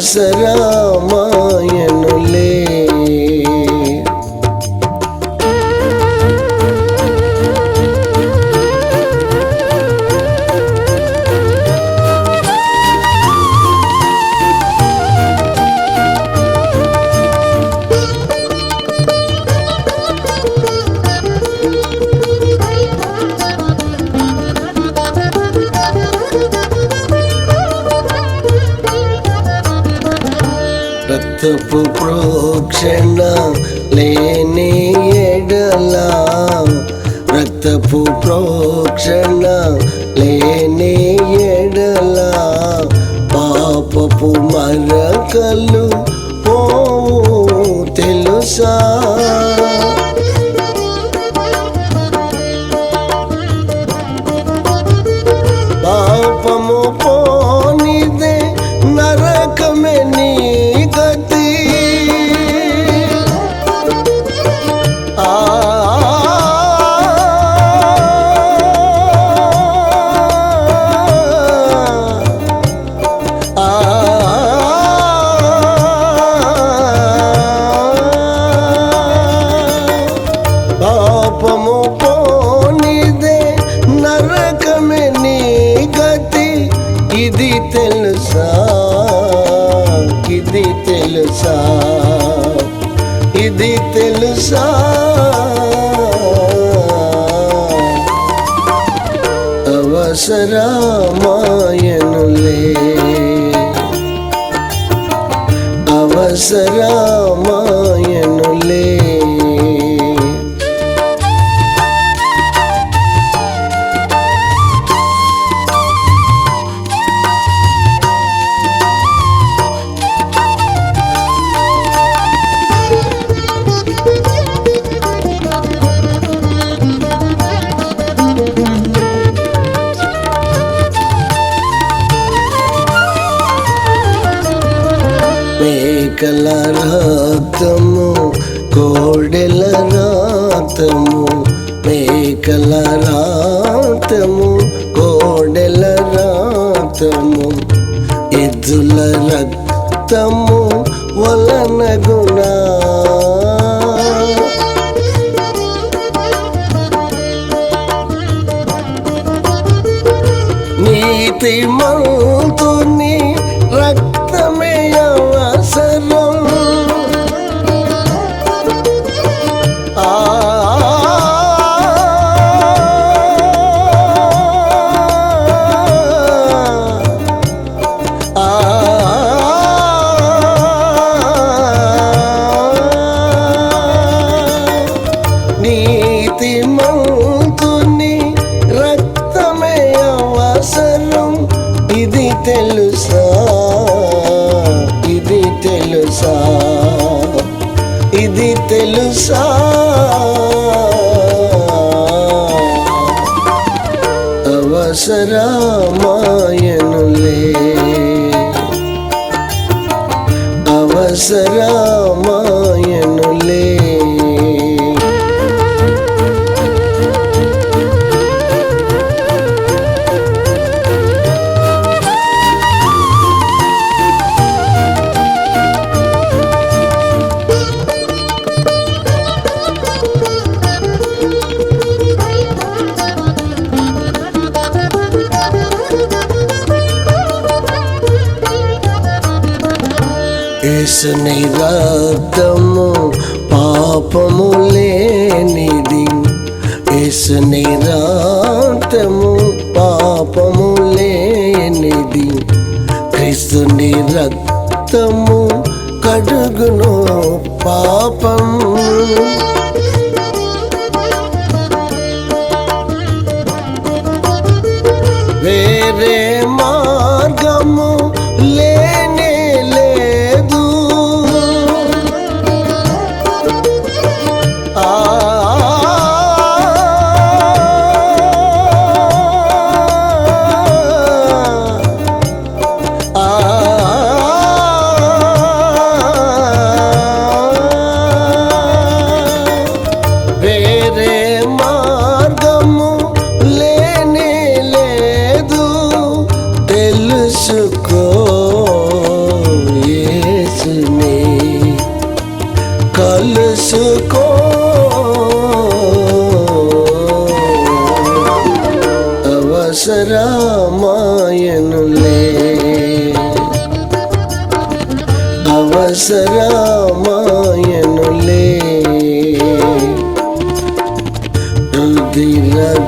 será जरा ప్రేమతో నీ আমার యేసుని రక్తము పాపము లేనిది. యేసుని రక్తము పాపము లేనిది. క్రీస్తుని రక్తము కడుగును పాపం. వేరే మా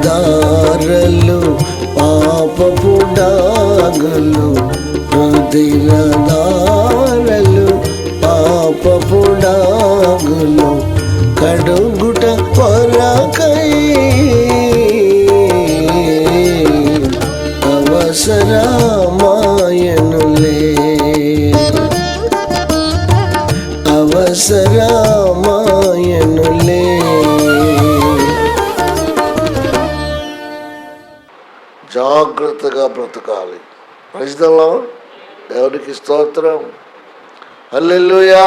దారలు పాపపు డాగులు రుదిరదారలు పాపపు డాగులు. జాగ్రత్తగా బ్రతకాలి. ప్రజలలో దేవునికి స్తోత్రం. అల్లెల్లుయా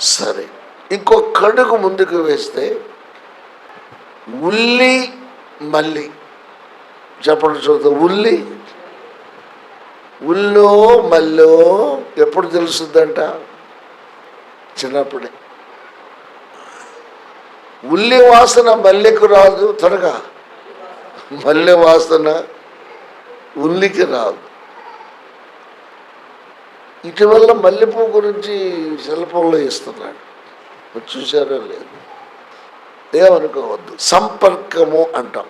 సరే ఇంకో కడుగు ముందుకు వేస్తే ఉల్లి మల్లి. చెప్పండి చూద్దాం ఉల్లి. ఉల్లో మల్లో ఎప్పుడు తెలుస్తుందంట? చిన్నప్పుడే. ఉల్లి వాసన మల్లెకు రాదు త్వరగా. మల్లె వాసన ఉల్లికి రాదు. ఇటీవల మల్లెపూ గురించి శిల్పంలో ఇస్తున్నాడు. చూసారో లేదు. ఏమనుకోవద్దు. సంపర్కము అంటాం.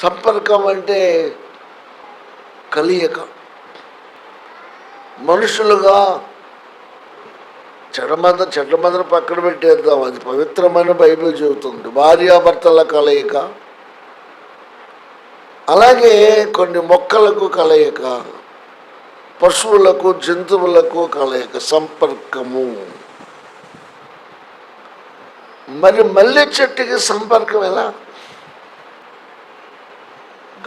సంపర్కం అంటే కలియక. మనుషులుగా చెడమంద చెడ్డమందరం పక్కన పెట్టేద్దాం. అది పవిత్రమైన బైబిల్ చెబుతుంది. భార్యాభర్తల కలయిక. అలాగే కొన్ని మొక్కలకు కలయిక పశువులకు జంతువులకు కలయిక సంపర్కము. మరి మల్లె చెట్టుకి సంపర్కం ఎలా?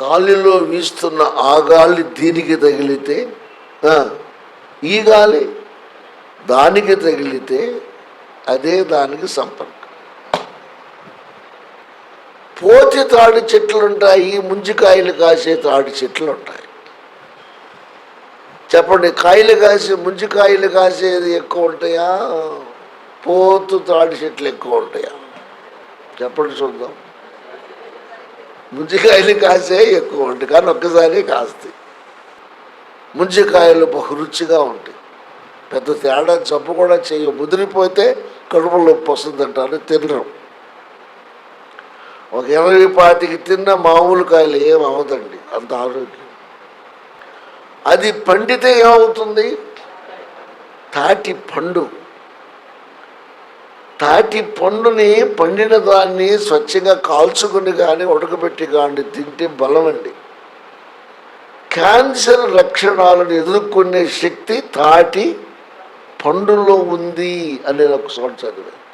గాలిలో వీస్తున్న ఆ గాలి దీనికి తగిలితే ఈ గాలి దానికి తగిలితే అదే దానికి సంపర్కం. పోతి తాడి చెట్లు ఉంటాయి ముంజికాయలు కాసే తాడి చెట్లు ఉంటాయి చెప్పండి కాయలు కాసే ముంజికాయలు కాసేది ఎక్కువ ఉంటాయా? పోతు తాడి చెట్లు ఎక్కువ ఉంటాయా? చెప్పండి చూద్దాం. ముంజికాయలు కాసే ఎక్కువ ఉంటాయి కానీ ఒక్కసారి కాస్తాయి. ముంజికాయలు బహు రుచిగా ఉంటాయి. పెద్ద తేడా జబ్బు కూడా చేయ ముదిరిపోతే కడుపులో నొప్పి వస్తుందంటారు తినరు. ఒక ఇరవై పాతికి తిన్న మామూలు కాయలు ఏం అంత ఆరోగ్యం. అది పండితే ఏమవుతుంది? తాటి పండు. తాటి పండుని పండిన దాన్ని స్వచ్ఛంగా కాల్చుకుని కానీ ఉడకబెట్టి కానీ తింటే బలమండి. క్యాన్సర్ లక్షణాలను ఎదుర్కొనే శక్తి తాటి పండులో ఉంది అని నేను ఒక చోట చదివాను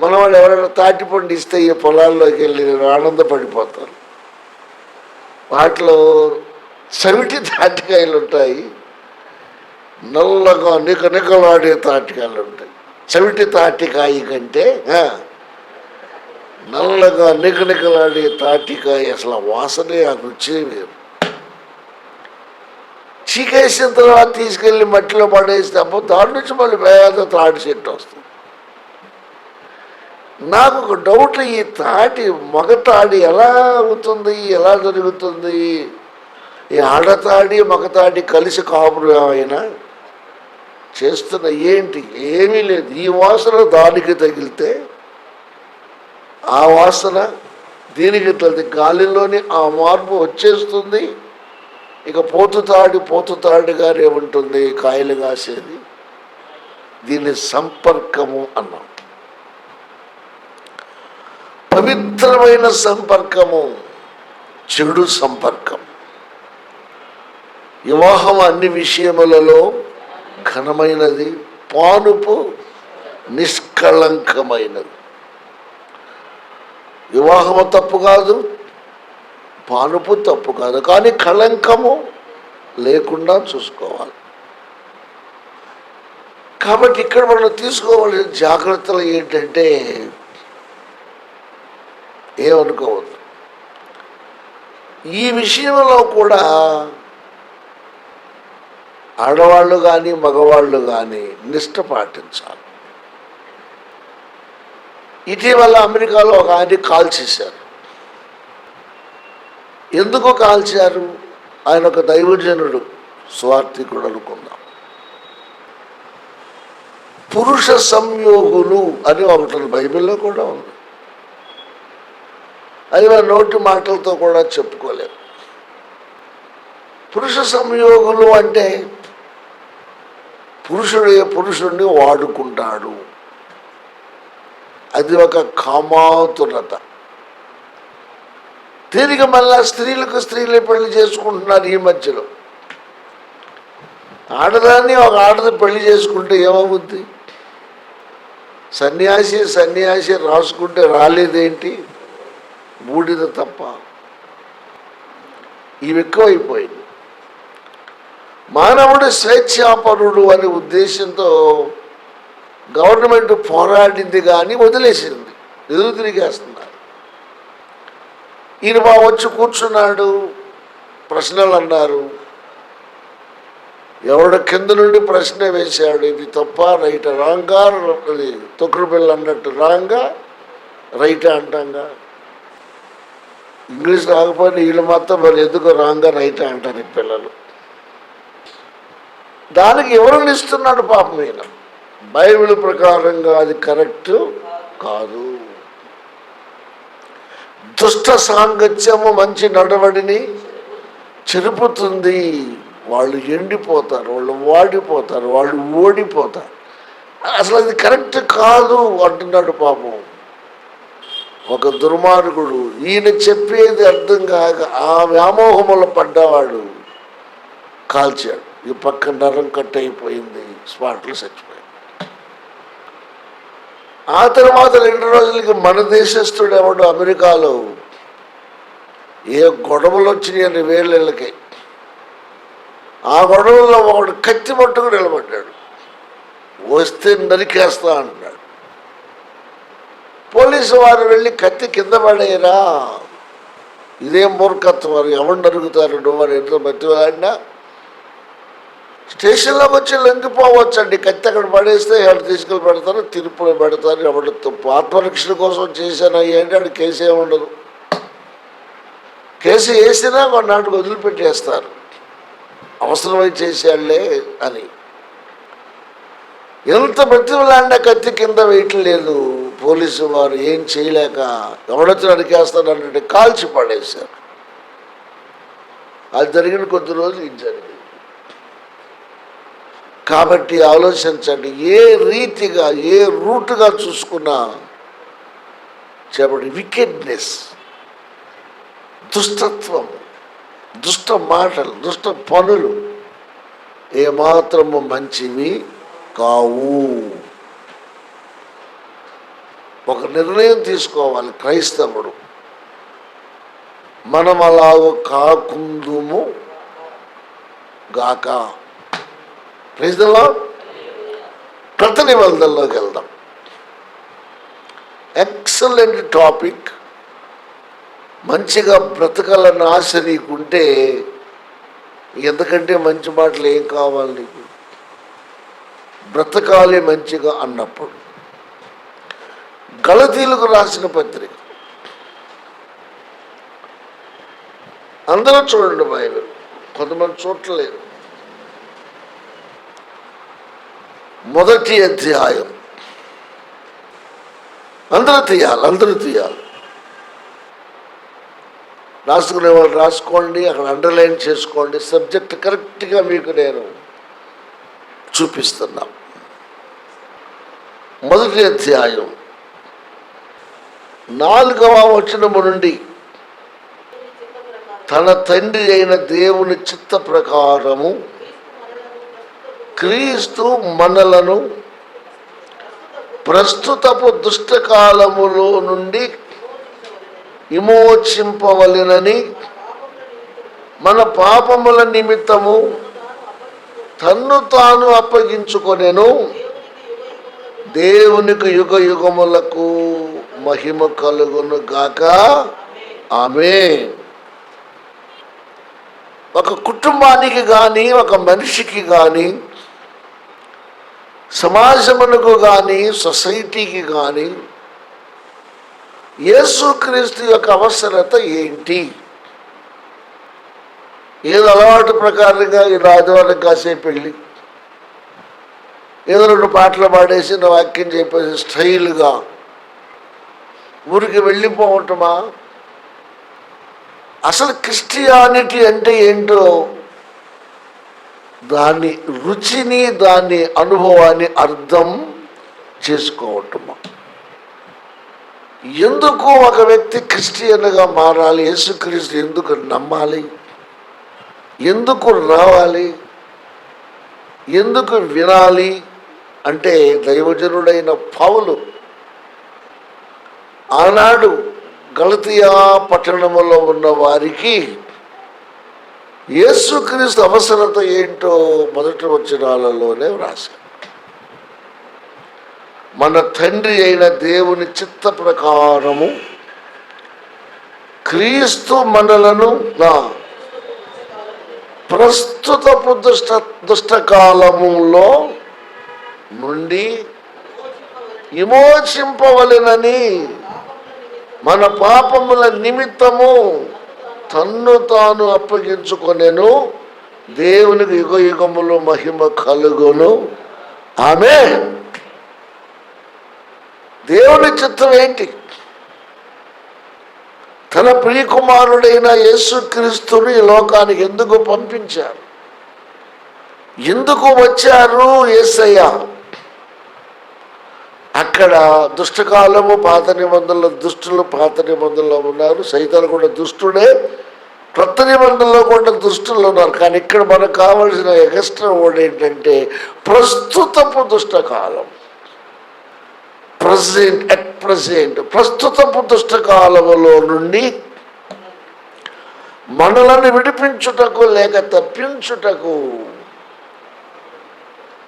మన వాళ్ళు ఎవరైనా తాటిపండు ఇస్తే ఈ పొలాల్లోకి వెళ్ళి ఆనందపడిపోతారు వాటిలో చవిటి తాటికాయలు ఉంటాయి. నల్లగా నిక నికలాడే తాటికాయలు ఉంటాయి. చవిటి తాటికాయ కంటే నల్లగా నిక నికలాడే తాటికాయ అసలు వాసనే ఆ రుచే వేరు. చీకేసిన తర్వాత తీసుకెళ్ళి మట్టిలో పడేస్తే అప్పుడు దాని నుంచి మళ్ళీ పేద తాటి చెట్టు వస్తుంది. నాకు ఒక డౌట్ ఈ తాటి మగ తాడి ఎలా అవుతుంది? ఎలా జరుగుతుంది? ఈ ఆడతాడి మగతాడి కలిసి కాపురు ఏమైనా చేస్తున్న ఏంటి? ఏమీ లేదు. ఈ వాసన దానికి తగిలితే ఆ వాసన దీనికి తగిలితే గాలిలోని ఆ మార్పు వచ్చేస్తుంది. ఇక పోతుతాడి పోతుతాడిగానే ఉంటుంది కాయలు కాసేది. దీన్ని సంపర్కము అన్నాం. పవిత్రమైన సంపర్కము చెడు సంపర్కం. వివాహం అన్ని విషయములలో ఘనమైనది పానుపు నిష్కళంకమైనది. వివాహము తప్పు కాదు పానుపు తప్పు కాదు కానీ కళంకము లేకుండా చూసుకోవాలి. కాబట్టి ఇక్కడ మనం తీసుకోవాల్సిన జాగ్రత్తలు ఏంటంటే ఏమనుకోవద్దు. ఈ విషయంలో కూడా ఆడవాళ్ళు కానీ మగవాళ్ళు కానీ నిష్ట పాటించాలి. ఇటీవల అమెరికాలో ఒక ఆయన కాల్ చేశారు. ఎందుకు కాల్చారు ఆయన ఒక దైవజనుడు స్వార్థికుడు అనుకుందాం. పురుష సంయోగులు అని ఒకటి బైబిల్లో కూడా ఉంది. అది మన నోటి మాటలతో కూడా చెప్పుకోలేము పురుష సంయోగులు అంటే పురుషుడు పురుషుడిని వాడుకుంటాడు. అది ఒక కామాతురత. దీనికి మళ్ళా స్త్రీలకు స్త్రీలే పెళ్ళి చేసుకుంటున్నారు ఈ మధ్యలో. ఆడదాన్ని ఒక ఆడది పెళ్ళి చేసుకుంటే ఏమవుద్ది? సన్యాసి సన్యాసి రాసుకుంటే రాలేదేంటి? బూడిద తప్ప ఇవి ఎక్కువైపోయింది. మానవుడు స్వేచ్ఛాపరుడు అనే ఉద్దేశంతో గవర్నమెంట్ పోరాడింది కానీ వదిలేసింది ఎదురు తిరిగేస్తున్నారు ఈయన బాగా వచ్చి కూర్చున్నాడు ప్రశ్నలు అన్నారు. ఎవడ కింద నుండి ప్రశ్న వేశాడు ఇది తప్ప రైట్ రాంగా తొక్కుడు పిల్ల అన్నట్టు రాంగా రైట్ అంటాంగా. ఇంగ్లీష్ రాకపోయినా వీళ్ళు మాత్రం మరి ఎందుకు రాంగా రైట్ అంటారు ఈ పిల్లలు. దానికి ఎవరు ఇస్తున్నాడు పాపం ఈయన? బైబిల్ ప్రకారంగా అది కరెక్ట్ కాదు. దుష్ట సాంగత్యము మంచి నడవడిని చెరుపుతుంది. వాళ్ళు ఎండిపోతారు వాళ్ళు వాడిపోతారు వాళ్ళు ఓడిపోతారు. అసలు అది కరెక్ట్ కాదు అంటున్నాడు పాపం. ఒక దుర్మార్గుడు ఈయన చెప్పేది అర్థం కాక ఆ వ్యామోహములో పడ్డవాడు కాల్చాడు. ఈ పక్క నరం కట్ అయిపోయింది స్పాట్లు చచ్చిపోయాడు ఆ తర్వాత రెండు రోజులకి మన దేశస్థుడు ఎవడు? అమెరికాలో. ఏ గొడవలు వచ్చినాయని వేళ్ళకి. ఆ గొడవల్లో ఒకడు కత్తి పట్టుకుని నిలబడ్డాడు. వస్తే నరికేస్తా అంటున్నాడు పోలీసు వారు వెళ్ళి కత్తి కింద పడేయరా ఇదేం మూర్ఖత్వం వారు ఎవరు నరుగుతారు నువ్వు అని ఎంత మధ్యవాడినా స్టేషన్లోకి వచ్చి లొంగిపోవచ్చండి. కత్తి అక్కడ పడేస్తే ఎవరు తీసుకెళ్ళి పెడతారు? తీర్పులో పెడతారు. ఎవడు తప్పు? ఆత్మరక్షణ కోసం చేశాను అంటే ఆడు కేసు ఏముండదు ఉండదు. కేసు వేసినా కొన్నాటికి వదిలిపెట్టేస్తారు. అవసరమై చేసేళ్ళే అని. ఎంత బతిమలాడినా కత్తి కింద వేయట్లేదు పోలీసు వారు ఏం చేయలేక ఎవడొచ్చిన అడిగేస్తాడు అంటే కాల్చి పడేశారు. అది జరిగిన కొద్ది రోజులు ఇది జరిగింది. కాబట్టి ఆలోచించండి ఏ రీతిగా ఏ రూట్గా చూసుకున్నా చెప్పండి వికెడ్నెస్ దుష్టత్వం దుష్ట మాటలు దుష్ట పనులు ఏమాత్రము మంచివి కావు. ఒక నిర్ణయం తీసుకోవాలి క్రైస్తవుడు. మనం అలాగ కాకుందుము గాక. ప్రజల్లో కృత నిబంధనలోకి వెళ్దాం. ఎక్సలెంట్ టాపిక్ మంచిగా బ్రతకాలన్న ఆశ నీకుంటే ఎందుకంటే మంచి మాటలు ఏం కావాలి నీకు? బ్రతకాలి మంచిగా అన్నప్పుడు. గలతీలకు రాసిన పత్రిక. అందరూ చూడండి బైబిల్. కొంతమంది చూడలేదు మొదటి అధ్యాయం. అందరూ తీయాలి అందరూ తీయాలి. రాసుకునే వాళ్ళు రాసుకోండి అక్కడ అండర్లైన్ చేసుకోండి సబ్జెక్ట్ కరెక్ట్గా మీకు నేను చూపిస్తున్నాం. మొదటి అధ్యాయం నాలుగవ వచనము నుండి తన తండ్రి అయిన దేవుని చిత్త ప్రకారము క్రీస్తు మనలను ప్రస్తుతపు దుష్టకాలములో నుండి విమోచింపవలెనని మన పాపముల నిమిత్తము తన్ను తాను అప్పగించుకొనెను. దేవునికి యుగ యుగములకు మహిమ కలుగును గాక. ఆమె ఒక కుటుంబానికి కానీ ఒక మనిషికి కానీ సమాజమునకు కానీ సొసైటీకి కానీ యేసుక్రీస్తు యొక్క అవసరత ఏంటి? ఏదో అలవాటు ప్రకారంగా ఈ ఆదివారం కాసేపు వెళ్ళి ఏదో రెండు పాటలు పాడేసి నా వాక్యం చెప్పేసి స్టైల్గా ఊరికి వెళ్ళిపోవటమా? అసలు క్రిస్టియానిటీ అంటే ఏంటో దాని రుచిని దాని అనుభవాన్ని అర్థం చేసుకోవటమా? ఎందుకు ఒక వ్యక్తి క్రిస్టియన్గా మారాలి? యేసుక్రీస్తు ఎందుకు నమ్మాలి? ఎందుకు రావాలి? ఎందుకు వినాలి? అంటే దైవజనుడైన పావులు ఆనాడు గలతియా పట్టణములో ఉన్న వారికి యేసుక్రీస్తు అవసరత ఏంటో మొదటి వచనాలలోనే వ్రాశారు. మన తండ్రి అయిన దేవుని చిత్త ప్రకారము క్రీస్తు మనలను నా ప్రస్తుతపు దుష్ట దుష్టకాలములో నుండి విమోచింపవలెనని మన పాపముల నిమిత్తము తన్ను తాను అప్పగించుకొనెను. దేవునికి యుగ యుగములు మహిమ కలుగును. ఆమె దేవుని చిత్తం ఏంటి? తన ప్రియకుమారుడైన యేసుక్రీస్తుని లోకానికి ఎందుకు పంపించారు? ఎందుకు వచ్చారు యేసయ్య అక్కడ దుష్టకాలము పాత నిబంధనలు దుష్టులు పాత నిబంధనలో ఉన్నారు. సైతాలు కూడా దుష్టుడే కొత్త నిబంధనలో కూడా దుష్టులు ఉన్నారు. కానీ ఇక్కడ మనకు కావలసిన ఎక్స్ట్రా వర్డ్ ఏంటంటే ప్రస్తుతపు దుష్టకాలం. ప్రజెంట్ అట్ ప్రజెంట్ ప్రస్తుతపు దుష్టకాలములో నుండి మనలను విడిపించుటకు లేక తప్పించుటకు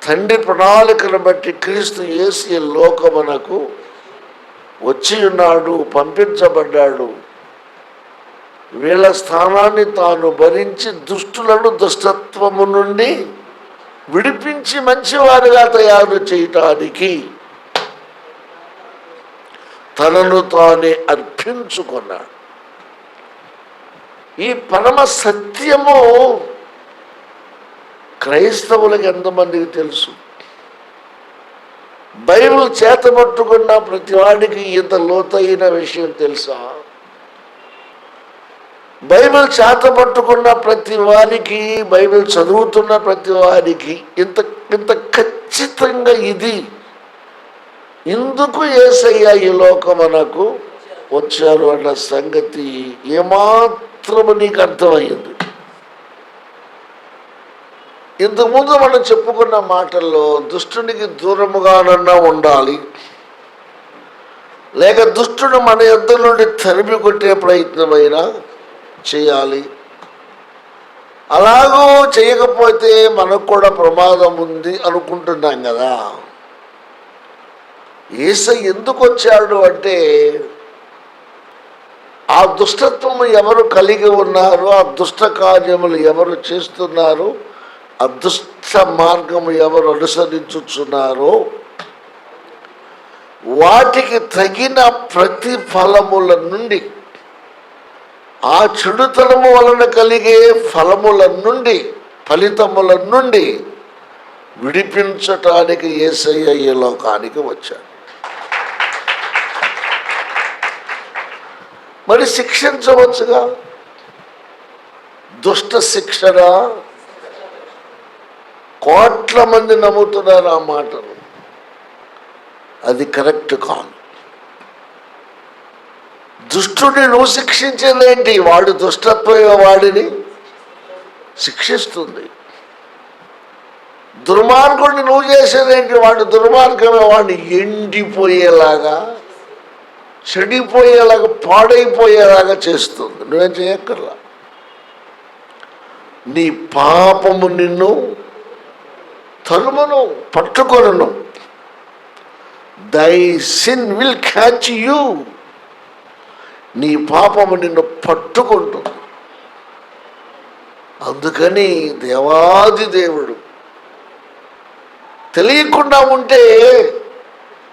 తండ్రి ప్రణాళికను బట్టి క్రీస్తు ఏసి లోకమునకు వచ్చి ఉన్నాడు పంపించబడ్డాడు. వీళ్ళ స్థానాన్ని తాను భరించి దుష్టులను దుష్టత్వము నుండి విడిపించి మంచివారుగా తయారు చేయటానికి తనను తానే అర్పించుకున్నాడు. ఈ పరమ సత్యము క్రైస్తవులకు ఎంతమందికి తెలుసు? బైబిల్ చేతపట్టుకున్న ప్రతి వాడికి ఇంత లోతైన విషయం తెలుసా? బైబిల్ చేతపట్టుకున్న ప్రతి వారికి బైబిల్ చదువుతున్న ప్రతి వారికి ఇంత ఇంత ఖచ్చితంగా ఇది ఎందుకు ఏసయ్య ఈ లోకమునకు వచ్చారు అన్న సంగతి ఏమాత్రము నీకు అర్థమయ్యింది? ఇంతకుముందు మనం చెప్పుకున్న మాటల్లో దుష్టునికి దూరముగానన్నా ఉండాలి లేక దుష్టుడు మన యొద్ద నుండి తరిమి కొట్టే ప్రయత్నమైనా చేయాలి. అలాగూ చేయకపోతే మనకు కూడా ప్రమాదం ఉంది అనుకుంటున్నాం కదా. ఏస ఎందుకు వచ్చాడు అంటే ఆ దుష్టత్వము ఎవరు కలిగి ఉన్నారు ఆ దుష్ట కార్యములు ఎవరు చేస్తున్నారు ఆ దుష్ట మార్గము ఎవరు అనుసరించుచున్నారో వాటికి తగిన ప్రతిఫలముల నుండి ఆ చెడుతనము వలన కలిగే ఫలముల నుండి ఫలితముల నుండి విడిపించటానికి ఏసయ్య ఈ లోకానికి వచ్చాడు. మరి శిక్షించవచ్చుగా? దుష్ట శిక్షణ. కోట్ల మంది నమ్ముతున్నారు ఆ మాటను అది కరెక్ట్ కాదు. దుష్టుడిని నువ్వు శిక్షించేదేంటి వాడు దుష్టత్వ వాడిని శిక్షిస్తుంది. దుర్మార్గుడిని నువ్వు చేసేదేంటి వాడు దుర్మార్గమే వాడిని ఎండిపోయేలాగా చెడిపోయేలాగా పాడైపోయేలాగా చేస్తుంది. నువ్వేం చేయక్కర్లా. నీ పాపము నిన్ను తరుమును పట్టుకొనను. దై సిన్ విల్ క్యాచ్ యూ నీ పాపము నిన్ను పట్టుకుంటుంది. అందుకని దేవాది దేవుడు తెలియకుండా ఉంటే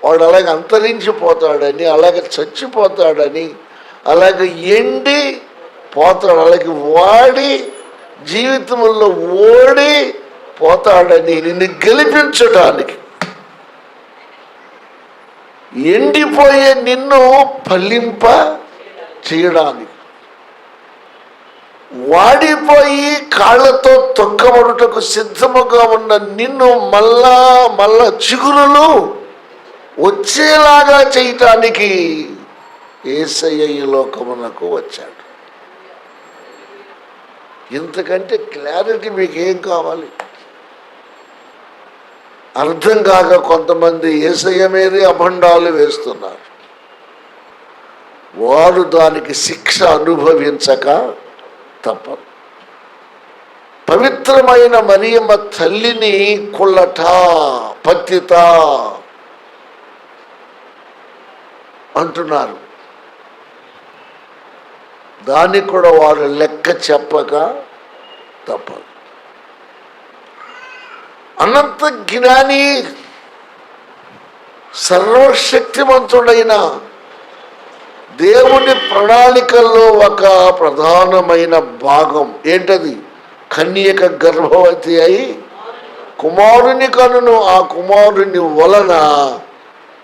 వాడు అలాగే అంతరించిపోతాడని అలాగే చచ్చిపోతాడని అలాగే ఎండి పోతాడు అలాగే వాడి జీవితంలో ఓడి పోతాడని నిన్ను గెలిపించడానికి. ఎండిపోయే నిన్ను ఫలింప చేయడానికి. వాడిపోయి కాళ్ళతో తొక్కబడుటకు సిద్ధముగా ఉన్న నిన్ను మళ్ళా మళ్ళా చిగురులు వచ్చేలాగా చేయటానికి ఏసయ్య ఈ లోకమునకు వచ్చాడు. ఇంతకంటే క్లారిటీ మీకు ఏం కావాలి? అర్థం కాక కొంతమంది ఏసయ్య మీదే అభండాలు వేస్తున్నారు. వారు దానికి శిక్ష అనుభవించక తప్పదు. పవిత్రమైన మరియమ్మ తల్లిని కుళ్ళట పతిత అంటున్నారు. దానికి కూడా వారు లెక్క చెప్పక తప్పదు. అనంత జ్ఞాని సర్వశక్తివంతుడైన దేవుని ప్రణాళికల్లో ఒక ప్రధానమైన భాగం ఏంటది? కన్యక గర్భవతి అయి కుమారుని కనును ఆ కుమారుని వలన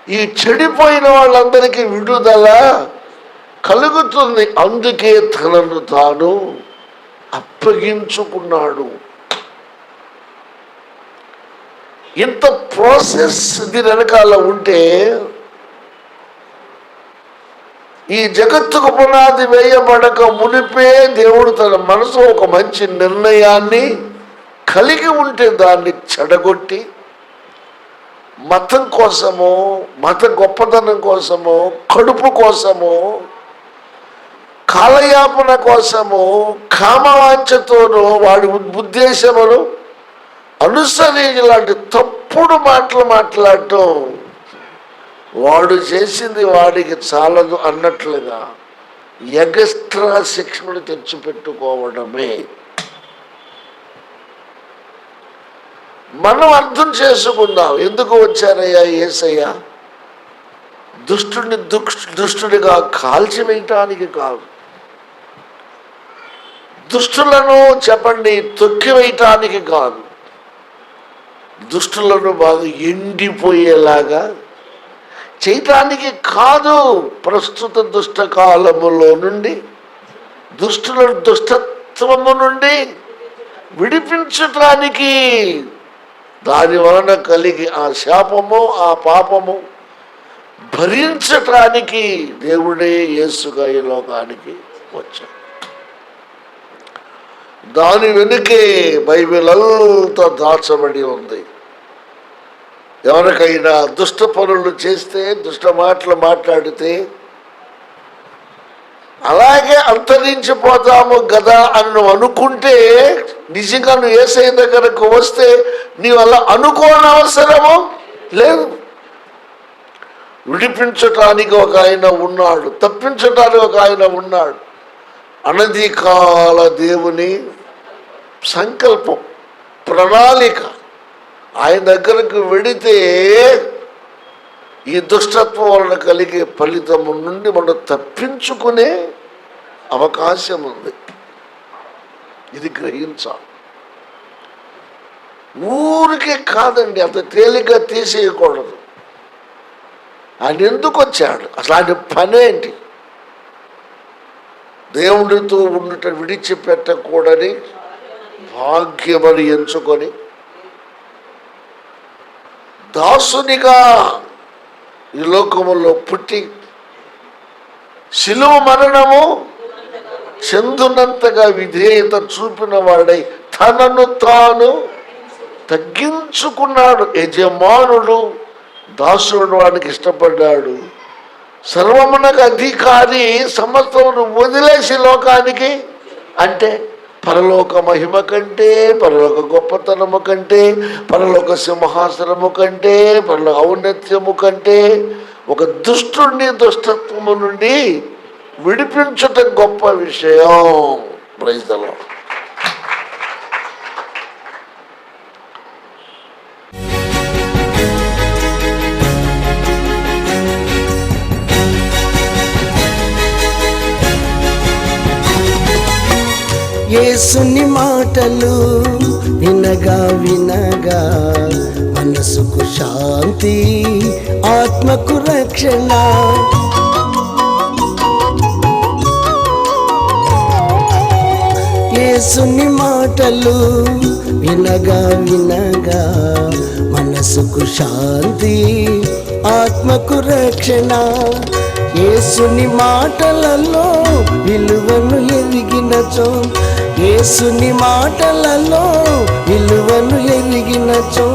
ఈ చెడిపోయిన వాళ్ళందరికీ విడుదల కలుగుతుంది. అందుకే తనను తాను అప్పగించుకున్నాడు. ఇంత ప్రాసెస్ దీని వెనకాల ఉంటే ఈ జగత్తుకు పునాది వేయబడక మునిపే దేవుడు తన మనసు ఒక మంచి నిర్ణయాన్ని కలిగి ఉంటే దాన్ని చెడగొట్టి మతం కోసము మత గొప్పతనం కోసము కడుపు కోసము కాలయాపన కోసము కామవాంఛతోనూ వాడి ఉద్దేశమును అనుసరి లాంటి తప్పుడు మాటలు మాట్లాడటం వాడు చేసింది వాడికి చాలదు అన్నట్లుగా ఎగస్ట్రా శిక్షణను తెచ్చిపెట్టుకోవడమే. మనం అర్థం చేసుకుందాం. ఎందుకు వచ్చారయ్యా ఏసయ్యా? దుష్టుని దుష్టునిగా దుష్టుడిగా కాల్చివేయటానికి కాదు. దుష్టులను చెప్పండి తొక్కివేయటానికి కాదు. దుష్టులను బాగా ఎండిపోయేలాగా చేయటానికి కాదు. ప్రస్తుత దుష్ట కాలములో నుండి దుష్టుల దుష్టత్వము నుండి విడిపించటానికి దాని వలన కలిగి ఆ శాపము ఆ పాపము భరించటానికి దేవుడే యేసుగా ఈ లోకానికి వచ్చాడు. దాని వెనుకే బైబిల్ అంతా దాచబడి ఉంది. ఎవరికైనా దుష్ట పనులు చేస్తే దుష్ట మాటలు మాట్లాడితే అలాగే అంతరించిపోతాము గదా అని అనుకుంటే నిజంగా నువ్వు ఏసఐ దగ్గరకు వస్తే నీవు అలా అనుకోని అవసరము? లేదు. విడిపించటానికి ఒక ఆయన ఉన్నాడు తప్పించటానికి ఒక ఆయన ఉన్నాడు. అనధికాల దేవుని సంకల్పం ప్రణాళిక. ఆయన దగ్గరకు వెడితే ఈ దుష్టత్వం వలన కలిగే ఫలితము నుండి మనం తప్పించుకునే అవకాశం ఉంది. ఇది గ్రహించాలి. ఊరికే కాదండి అంత తేలిగ్గా తీసేయకూడదు. ఆయన ఎందుకు వచ్చాడు? అసలు ఆయన పనేంటి? దేవుడితో ఉండుట విడిచిపెట్టకూడని భాగ్యమని ఎంచుకొని దాసునిగా ఈ లోకములో పుట్టి శిలువ మరణము చెందునంతగా విధేయత చూపిన వాడై తనను తాను తగ్గించుకున్నాడు. యజమానుడు దాసుడు వాడికి ఇష్టపడ్డాడు. సర్వమునకు అధికారి సమస్తమును వదిలేసి లోకానికి అంటే పరలోక మహిమ కంటే పరలోక గొప్పతనము కంటే పరలోక సింహాసనము కంటే పరలోక ఔన్నత్యము కంటే ఒక దుష్టుణ్ణి దుష్టత్వము నుండి విడిపించుట గొప్ప విషయం. ప్రైజలో యేసుని మాటలు వినగా వినగా మనసుకు శాంతి ఆత్మకు రక్షణ యేసుని మాటలు వినగా వినగా మనసుకు శాంతి ఆత్మకు రక్షణ. యేసుని మాటలలో విలువను ఎరిగినచో యేసుని మాటలలో విలువను ఎరిగినచో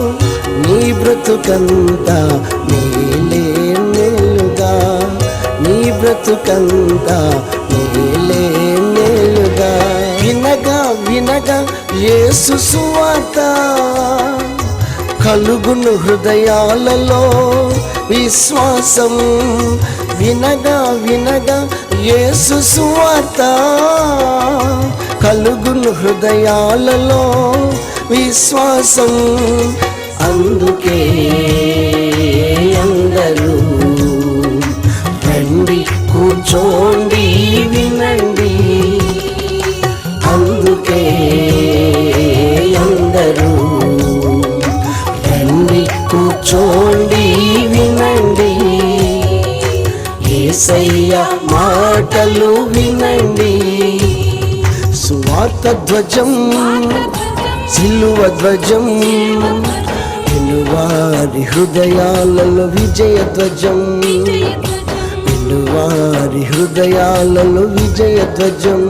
నీ బ్రతుకంతా మేలే మేలుగా. నీ బ్రతుకంతా వినగా యేసు సువార్త కలుగును హృదయాలలో విశ్వాసం. వినగా వినగా యేసు సువార్త కలుగును హృదయాలలో విశ్వాసం. అందుకే అందరూ రండి కూర్చోండి వినండి. కూర్చోండి వినండి. ఏసయ్య మాటలు వినండి. సువార్త ధ్వజం సిలువ ధ్వజం వినువారి హృదయాలలో విజయ ధ్వజం. వినువారి హృదయాలలో విజయ ధ్వజం.